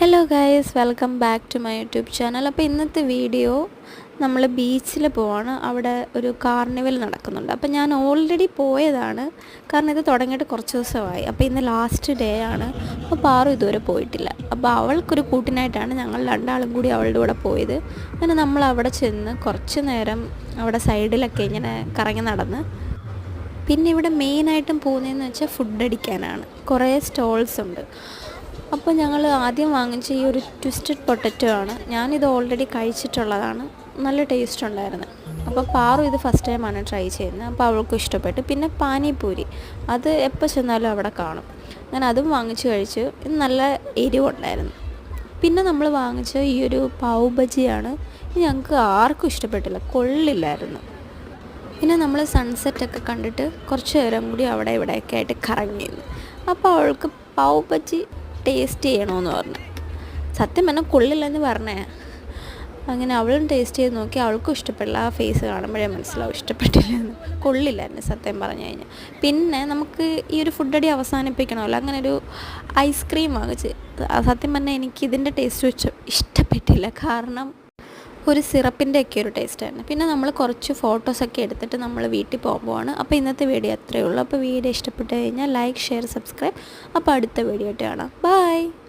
Hello guys welcome back to my YouTube channel അപ്പോൾ ഇന്നത്തെ video നമ്മൾ ബീച്ചിൽ പോവാണ്. അവിടെ ഒരു കാർണിവൽ നടക്കുന്നുണ്ട്. അപ്പോൾ ഞാൻ ഓൾറെഡി പോയതാണ്. കാരണം ഇത് തുടങ്ങിയിട്ട് കുറച്ച് ദിവസമായി. അപ്പോൾ ഇന്ന് ലാസ്റ്റ് ഡേ ആണ്. അപ്പോൾ പാറു ഇതുവരെ പോയിട്ടില്ല. അപ്പോൾ അവൾക്കൊരു കൂട്ടിനായിട്ടാണ് ഞങ്ങൾ രണ്ടാളും കൂടി അവളുടെ കൂടെ പോയത്. അങ്ങനെ നമ്മൾ അവിടെ ചെന്ന് കുറച്ച് നേരം അവിടെ സൈഡിലൊക്കെ ഇങ്ങനെ കറങ്ങി നടന്ന്. പിന്നെ ഇവിടെ മെയിനായിട്ടും പോകുന്നതെന്ന് വെച്ചാൽ ഫുഡ് അടിക്കാനാണ്. കുറേ സ്റ്റോൾസ് ഉണ്ട്. അപ്പോൾ ഞങ്ങൾ ആദ്യം വാങ്ങിച്ച ഈ ഒരു ട്വിസ്റ്റഡ് പൊട്ടറ്റോ ആണ്. ഞാനിത് ഓൾറെഡി കഴിച്ചിട്ടുള്ളതാണ്. നല്ല ടേസ്റ്റ് ഉണ്ടായിരുന്നു. അപ്പോൾ പാറു ഇത് ഫസ്റ്റ് ടൈമാണ് ട്രൈ ചെയ്യുന്നത്. അപ്പോൾ അവൾക്കും ഇഷ്ടപ്പെട്ടു. പിന്നെ പാനിപൂരി അത് എപ്പോൾ ചെന്നാലും അവിടെ കാണും. ഞാൻ അതും വാങ്ങിച്ച് കഴിച്ചു. ഇത് നല്ല എരിവുണ്ടായിരുന്നു. പിന്നെ നമ്മൾ വാങ്ങിച്ച ഈ ഒരു പാവ് ബജിയാണ്. ഞങ്ങൾക്ക് ആർക്കും ഇഷ്ടപ്പെട്ടില്ല. കൊള്ളില്ലായിരുന്നു. പിന്നെ നമ്മൾ സൺസെറ്റൊക്കെ കണ്ടിട്ട് കുറച്ച് നേരം കൂടി അവിടെ ഇവിടെയൊക്കെ ആയിട്ട് കറങ്ങിയിരുന്നു അപ്പോൾ അവൾക്ക് പാവ് ബജി ടേസ്റ്റ് ചെയ്യണമെന്ന് പറഞ്ഞു. സത്യം പറഞ്ഞാൽ കൊള്ളില്ലെന്ന് പറഞ്ഞേ. അങ്ങനെ അവളും ടേസ്റ്റ് ചെയ്ത് നോക്കി. അവൾക്കും ഇഷ്ടപ്പെടില്ല ആ ഫേസ് കാണുമ്പോഴേ മനസ്സിലാവും ഇഷ്ടപ്പെട്ടില്ലെന്ന്. കൊള്ളില്ലായിരുന്നു സത്യം പറഞ്ഞു കഴിഞ്ഞാൽ പിന്നെ നമുക്ക് ഈ ഒരു ഫുഡ് അടി അവസാനിപ്പിക്കണമല്ലോ. അങ്ങനെ ഒരു ഐസ്ക്രീം വാങ്ങിച്ച്. സത്യം പറഞ്ഞാൽ എനിക്ക് ഇതിന്റെ ടേസ്റ്റ് വെച്ച് ഇഷ്ടപ്പെട്ടില്ല. കാരണം ഒരു സിറപ്പിന്റെ ഒക്കെ ഒരു ടേസ്റ്റായിരുന്നു പിന്നെ നമ്മൾ കുറച്ച് ഫോട്ടോസൊക്കെ എടുത്തിട്ട് നമ്മൾ വീട്ടിൽ പോകുമ്പോഴാണ് അപ്പോൾ ഇന്നത്തെ വീഡിയോ അത്രയേ ഉള്ളൂ. അപ്പോൾ വീഡിയോ ഇഷ്ടപ്പെട്ട് കഴിഞ്ഞാൽ ലൈക്ക് ഷെയർ സബ്സ്ക്രൈബ്. അപ്പോൾ അടുത്ത വീഡിയോ ആയിട്ട് കാണാം. ബൈ.